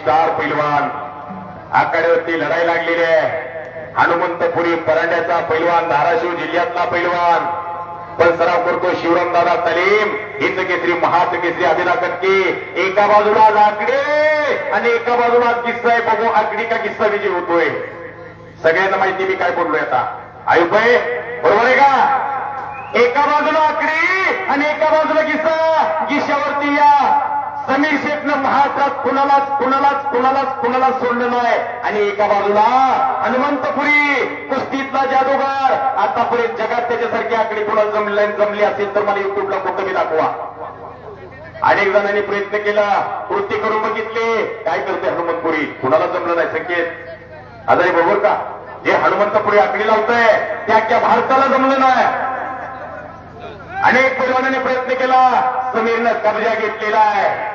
Star पैलवान. आखाड्यावरती लढाई लागलेली आहे. हनुमंतपुरी परंड्याचा पैलवान धाराशिव जिल्ह्यातला पैलवान. पण सराव करतो शिवरामदादा सलीम हिंद केसरी महात केसरी अभिना कटके एका बाजूला आकडे आणि एका बाजूला किस्सा आहे. बघू आकडी का किस्सा विजय होतोय. सगळ्यांना माहिती मी काय बोललोय आता. आयुक्त बरोबर आहे का? एका बाजूला आकडी आणि एका बाजूला किस्सा समीर शेखनं महाराष्ट्रात कुणालाच कुणालाच कुणालाच कुणालाच सोडलं नाही. आणि एका बाजूला हनुमंतपुरी कुस्तीतला जादूगार. आतापर्यंत जगात त्याच्यासारखी आकडे कुणाला जमले जमली असेल तर मला युट्यूबला कुठं मी दाखवा. अनेक जणांनी प्रयत्न केला. कृती करून बघितले. काय करते हनुमंतपुरी? कुणाला जमलं नाही संकेत? आजारी बरोबर का जे हनुमंतपुरी आकडी लावतंय त्या अख्ख्या भारताला जमलं नाही. अनेक पैलवानांनी प्रयत्न केला. समीरनं कब्जा घेतलेला आहे.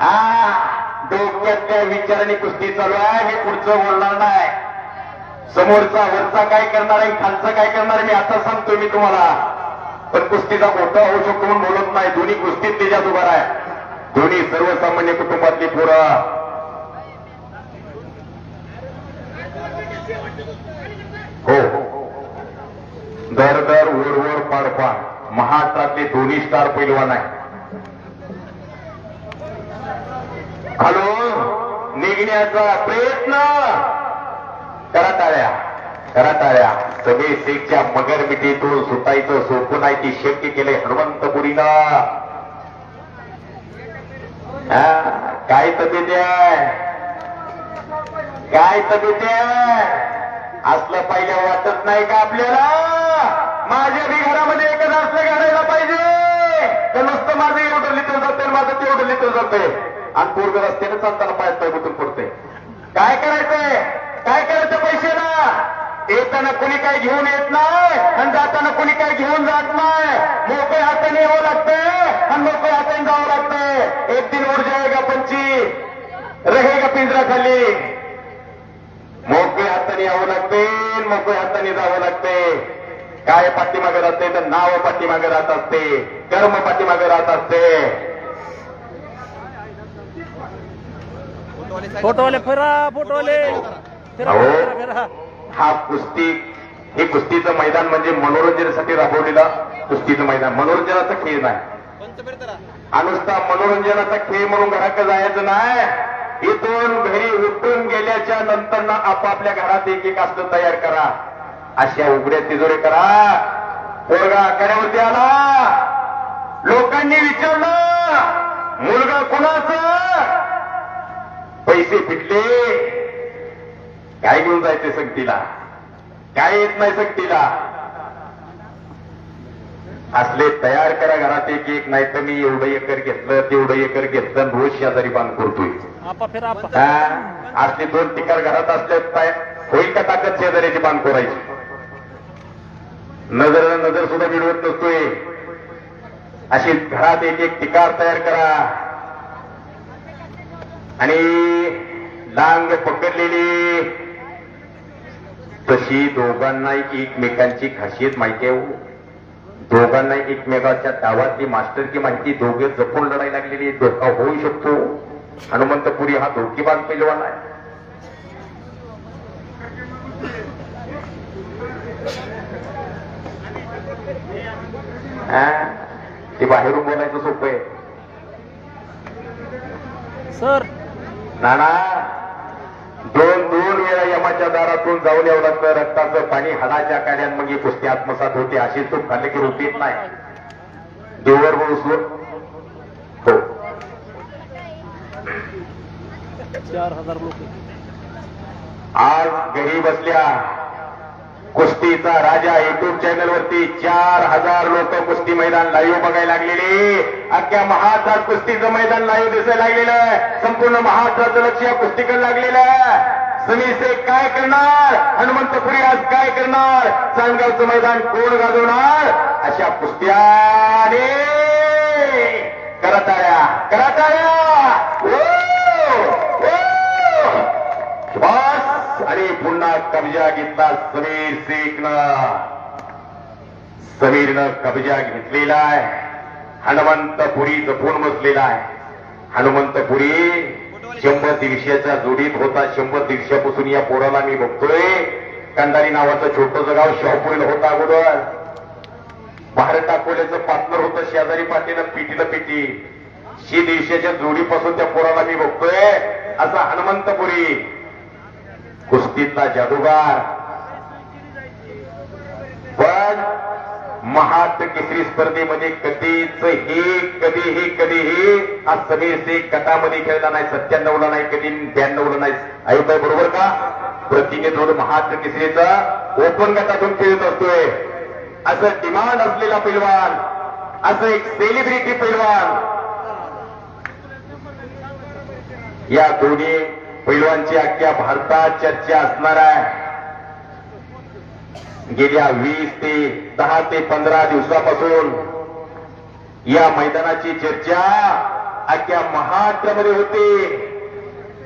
हा डोक्यातल्या विचाराने कुस्ती चालू आहे मी पुढचं बोलणार नाही. समोरचा वरचा काय करणार आहे खालचा काय करणार आहे मी आता सांगतो मी तुम्हाला. पण कुस्तीचा मोठा होऊ शकतो म्हणून बोलत नाही. दोन्ही कुस्तीत त्याच्यात उभा आहे दोन्ही सर्वसामान्य कुटुंबातली पोरं. हो. दर दर वर वर पाड पाड महाराष्ट्रातले दोन्ही स्टार पैलवान आहे खालून निघण्याचा प्रयत्न करा टाळ्या करा टाळ्या सगळे शेखच्या मगर मिठीतून सुटायचं सोपून आहे ती शक्य केले हनुमंतपुरीनं काय तब्येत आहे? काय तब्येत आहे? असलं पाहिजे वाटत नाही का आपल्याला? माझ्या बी घरामध्ये एकच असलं घालायला पाहिजे. तर नुसतं माझं एवढं लिटर जाते माझं तेवढं लिटर जाते. आणि पूर्व रस्त्याने चालताना पायात पाय बुतून पडते काय करायचंय? काय करायचं पैशाला? येताना कोणी काय घेऊन येत नाही आणि जाताना कोणी काय घेऊन जात नाही. मोकळे हाताने यावं लागतंय आणि मोकळे हाताने जावं लागतंय. एक दिन ऊर्जा आहे का पंची. रहेगा पिंजरा खाली मोकळे हाताने यावं लागते मोकळे हाताने जावं लागते काय पाठीमागे राहते तर नाव पाठीमागे राहत असते. कर्म पाठीमागे राहत असते. फोटोवाले फिरा फोटोवाले. फिरा. फिरा फिरा. हा कुस्ती हे कुस्तीचं मैदान म्हणजे मनोरंजनासाठी राबवलेला कुस्तीचं मैदान. मनोरंजनाचा खेळ नाही. नुसता मनोरंजनाचा खेळ म्हणून घराकडे जायचं नाही. इथून घरी उठून गेल्याच्यानंतर ना आपापल्या घरात एक एक असं तयार करा. अशा उघड्या तिजोरे करा. पोरगा आखाड्यावरती आला. लोकांनी विचारलं मुलगा कुणाचा? पैसे फिटले. काय घेऊन जायचे सक्तीला? काय येत नाही सक्तीला? असले तयार करा घरात एक एक नाही तर मी एवढं एकर घेतलं तेवढं एकर घेतलं रोज शेजारी बांध करतोय. आपा फिरा आपा? असले दोन टिकार घरात असले काय होईल का ताकद शेजाऱ्याची बांध करायची? नजर नजर सुद्धा मिळवत नसतोय. अशी घरात एक एक टिकार तयार करा. आणि लांग पकडलेली. तशी दोघांना एकमेकांची खासियत माहिती आहे हो. दोघांना एकमेकाच्या डावातली मास्टरची माहिती दोघे जपून लढाई लागलेली धोका होऊ शकतो. हनुमंतपुरी हा धोकीबाज पैलवान आहे. ते बाहेरून बोलायचं सोपं आहे. सर नाना दोन दोन वेळा यमाच्या दारातून जाऊन यावं लागतं रक्ताचं पाणी हाडाच्या काड्यात मग कुस्ती आत्मसात होते. अशी तूप खाल्ले की रुटीत नाही. देवर उचलून. हो. चार हजार लोक. आज घरी बसल्या. कुस्तीचा राजा युट्यूब चॅनल वरती चार हजार लोक कुस्ती मैदान लाईव्ह बघायला लागलेले. अख्ख्या महाराष्ट्रात कुस्तीचं मैदान लाईव्ह दिसायला लागलेलं आहे. संपूर्ण महाराष्ट्राचं लक्ष या कुस्तीकडे लागलेलं आहे. समीर शेख काय करणार? हनुमंतपुरी आज काय करणार? चांदगावचं मैदान कोण गाजवणार? अशा कुस्त्याने करताळ्या करताळ्या. बस पुन्हा कब्जा घेतला समीर शेखनं. समीरनं कब्जा घेतलेला आहे. हनुमंतपुरी जपून बसलेला आहे. हनुमंतपुरी शंभर दीडशेच्या जोडीत होता. शंभर दीडशेपासून या पोराला मी बघतोय. कंदारी नावाचं छोटंसं गाव शॉपुरीला होता अगोदर. बाहेर टाकोल्याचं पार्टनर होतं शेजारी पाटील पिटीला पिटी. शी दीडशेच्या जोडीपासून त्या पोराला मी बघतोय. असा हनुमंतपुरी. कुस्तीतला जादूगार. पण महाट केसरी स्पर्धेमध्ये कधीच हे कधीही कधीही हा समीर गटामध्ये खेळला नाही सत्त्याण्णवला नाही कधी ब्याण्णवला नाही. ऐकताय बरोबर का? प्रतिनिधी महाट केसरीचा ओपन गटातून खेळत असतोय. असं डिमांड असलेला पैलवान असं एक सेलिब्रिटी पैलवान. या दोन्ही पैलवानची अख्ख्या भारतात चर्चा असणार आहे. गेल्या वीस ते दहा ते पंधरा दिवसापासून या मैदानाची चर्चा अख्ख्या महाराष्ट्रामध्ये होती.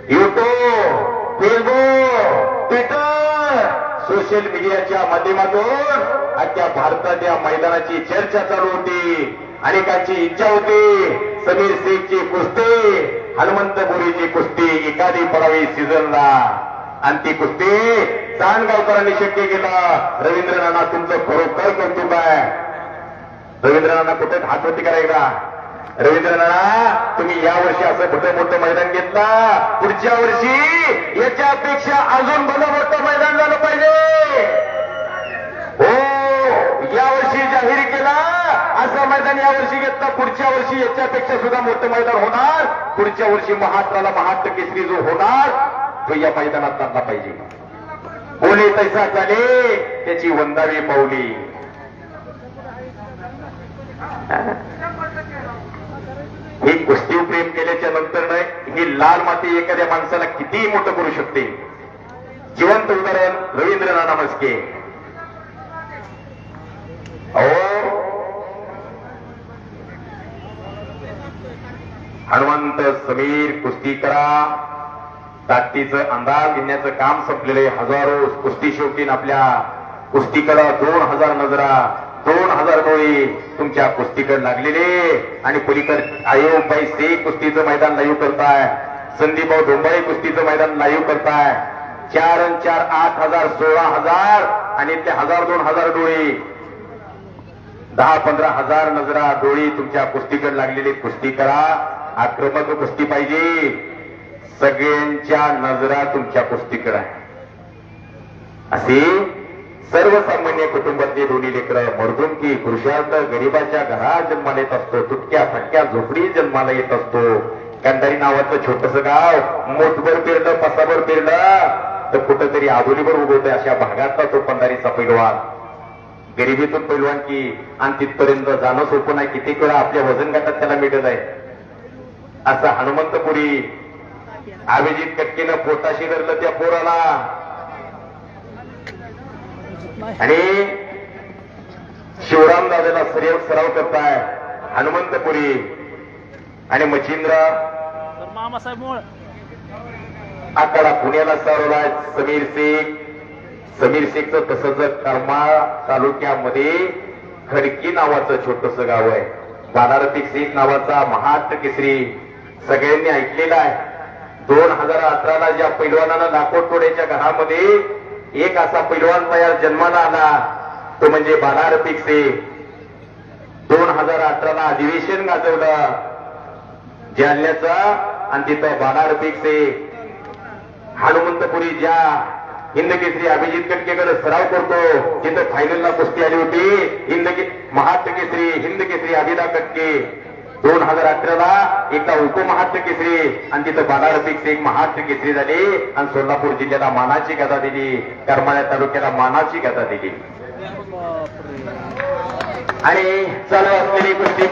युट्यूब फेसबुक ट्विटर सोशल मीडियाच्या माध्यमातून अख्ख्या भारतात या मैदानाची चर्चा चालू होती. अनेकांची इच्छा होती. समीर शेखची कुस्ती हनुमंत बोरीची कुस्ती एखादी पडावी सीझनला. आणि ती कुस्ती चांदगावकरांनी शक्य केलं. रवींद्र नाना तुमचं खरोखर कौतुक आहे. रवींद्र नाना कुठे हात होती करायला रवींद्र नाना तुम्ही या वर्षी असं मोठं मोठं मैदान घेतला. पुढच्या वर्षी याच्यापेक्षा अजून भलं मोठं मैदान झालं पाहिजे. या वर्षी जाहीर केला. असं मैदान यावर्षी घेतलं. पुढच्या वर्षी याच्यापेक्षा सुद्धा मोठं मैदान होणार. पुढच्या वर्षी महाराष्ट्राला महाराष्ट्र केसरी जो होणार तो या मैदानात आणला पाहिजे. बोले तैसा चाले त्याची वंदावी पावली. हे कुस्ती प्रेम केल्याच्यानंतर ही लाल माती एखाद्या माणसाला कितीही मोठं करू शकते. जिवंत उदाहरण रवींद्र नाना मस्के हनुमंत समीर कुस्ती करा. ताकदीचं अंदाज घेण्याचं काम संपलेले हजारो कुस्ती शौकीन आपल्या कुस्तीकडे दोन हजार नजरा दोन हजार डोळे तुमच्या कुस्तीकडे लागलेले. आणि पलीकड आयोबाई शेख कुस्तीचं मैदान लाईव्ह करताय. संदीपभाऊ डोंबाळे कुस्तीचं मैदान लाईव्ह करताय. चार अन चार आठ हजार सोळा हजार आणि ते हजार दोन हजार डोळे. दहा पंधरा हजार नजरा डोळी तुमच्या कुस्तीकडे लागलेली. कुस्ती करा. आक्रमक कुस्ती पाहिजे. सगळ्यांच्या नजरा तुमच्या कुस्तीकडे आहे. असे सर्वसामान्य कुटुंबातले दोन्ही लेकरं की पुरुषार्थ गरीबाच्या घरात जन्माला येत असतो तुटक्या फटक्या झोपडी जन्माला येत असतो. कंदारी नावाचं छोटस गाव मोठभर पेरलं पसाभर पेरलं तर कुठंतरी आधुनीवर उगवतोय अशा भागातला तो पंधारीचा पैलवान. गरिबीतून पैलवान की आणि तिथपर्यंत जाणं सोपं नाही. किती वेळा आपल्या वजन गटात त्याला मिळत आहे. असा हनुमंतपुरी. अभिजित कटकेनं पोटाशी धरलं त्या पोराला. आणि शिवराम दादाला सराव सराव करताय हनुमंतपुरी. आणि मच्छिंद्र. तर मामासाहेब मोळ. आकडा पुण्याला सरवलाय समीर शेख समीर शेखचं तसंच करमाळ तालुक्यामध्ये खडकी नावाचं छोटस गाव आहे. बालारती शेख नावाचा महाराष्ट्र केसरी. सगळ्यांनी ऐकलेलं आहे. दोन हजार अठराला ज्या पैलवानानं नाकोटोड्याच्या घरामध्ये एक असा पैलवान तयार जन्माला आला. तो म्हणजे बालारती पिक्से. दोन हजार अठराला अधिवेशन गाजवलं. जालन्याचा आणि तिथं बालारपीक से हनुमंतपुरी ज्या हिंदकेसरी अभिजित कटकेकडे सराव करतो तिथं फायनलला कुस्ती आली होती. हिंद के हिंदकेसरी केसरी हिंद केसरी अभिदा कटके. दोन हजार अठराला एकदा उपमहात्म केसरी आणि तिथं बालारपीक एक महाराष्ट्र केसरी झाली आणि सोलापूर जिल्ह्याला मानाची गदा दिली. करमाळ्या तालुक्याला मानाची गदा दिली. आणि चालू असलेली कुस्ती